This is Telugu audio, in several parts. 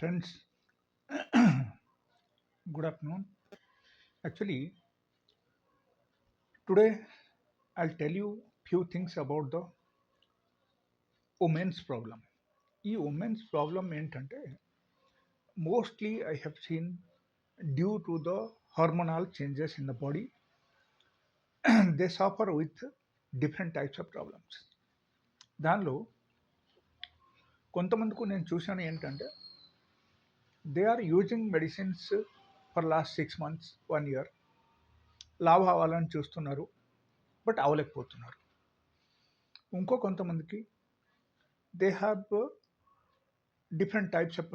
Friends good afternoon. Actually, today I'll tell you few things about the women's problem ఈ ఉమెన్స్ ప్రాబ్లం ఏంటంటే mostly I have seen due to the hormonal changes in the body they suffer with different types of problems దానిలో కొంతమందికి నేను చూశాను ఏంటంటే they are using medicines for last six months one year లాభ అవ్వాలని చూస్తున్నారు బట్ అవ్వలేకపోతున్నారు. ఇంకో కొంతమందికి they have different types of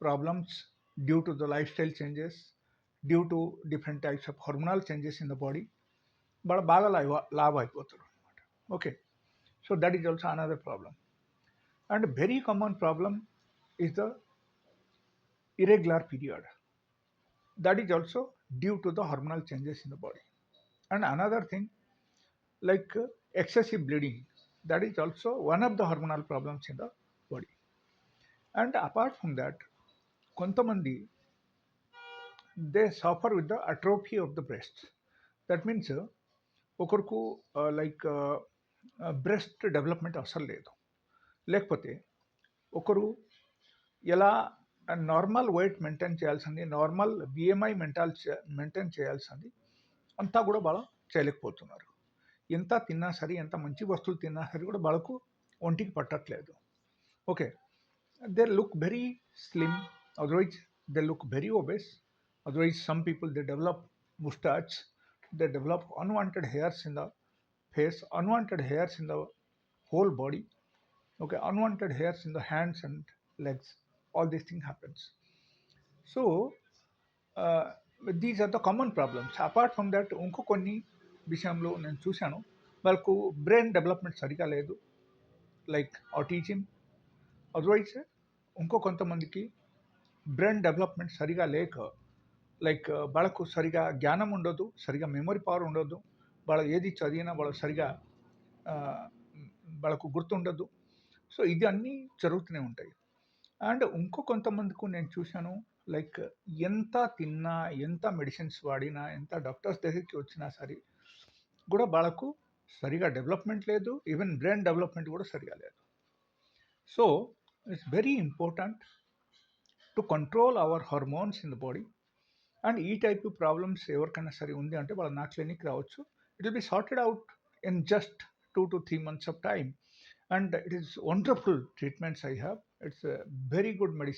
problems due to the life style changes due to different types of hormonal changes in the body but బాగా లాభ లాభ అయిపోతారు అనమాట okay so that is also another problem and very common problem is the irregular period that is also due to the hormonal changes in the body and another thing like excessive bleeding that is also one of the hormonal problems in the body and apart from that కొంతమంది they suffer with the atrophy of the breasts. That means ఒకరికి లైక్ బ్రెస్ట్ డెవలప్మెంట్ అసలు లేదు లేకపోతే ఒకరు ఎలా నార్మల్ వెయిట్ మెయింటైన్ చేయాల్సింది నార్మల్ బిఎంఐ మెంటాల్ మెయింటైన్ చేయాల్సింది అంతా కూడా బాగా చేయలేకపోతున్నారు. ఎంత తిన్నా సరే ఎంత మంచి వస్తువులు తిన్నా సరే కూడా వాళ్ళకు ఒంటికి పట్టట్లేదు. Okay. They look very slim otherwise they look very obese otherwise some people they develop mustache they develop unwanted hairs in the face unwanted hairs in the whole body okay unwanted hairs in the hands and legs all these things happens. So uh, these are the common problems. Apart from that ఇంకో కొన్ని విషయంలో నేను చూశాను వాళ్ళకు బ్రెయిన్ డెవలప్మెంట్ సరిగా లేదు లైక్ ఆటిజం అదర్వైజ్ ఇంకో కొంతమందికి బ్రెయిన్ డెవలప్మెంట్ సరిగా లేక లైక్ వాళ్ళకు సరిగా జ్ఞానం ఉండదు సరిగా మెమరీ పవర్ ఉండదు వాళ్ళ ఏది చదివినా వాళ్ళు సరిగా వాళ్ళకు గుర్తుండదు సో ఇది అన్నీ జరుగుతూనే ఉంటాయి అండ్ ఇంకో కొంతమందికి నేను చూశాను లైక్ ఎంత తిన్నా ఎంత మెడిసిన్స్ వాడినా ఎంత డాక్టర్స్ దగ్గరికి వచ్చినా సరే కూడా వాళ్ళకు సరిగా డెవలప్మెంట్ లేదు ఈవెన్ బ్రెయిన్ డెవలప్మెంట్ కూడా సరిగా లేదు. So it's very important to control our hormones in the body. And ఈ టైప్ ప్రాబ్లమ్స్ ఎవరికైనా సరే ఉంది అంటే వాళ్ళ నా క్లినిక్ రావచ్చు. It will be sorted out in just two to three months of time. And it is wonderful treatments I have it's very good medicine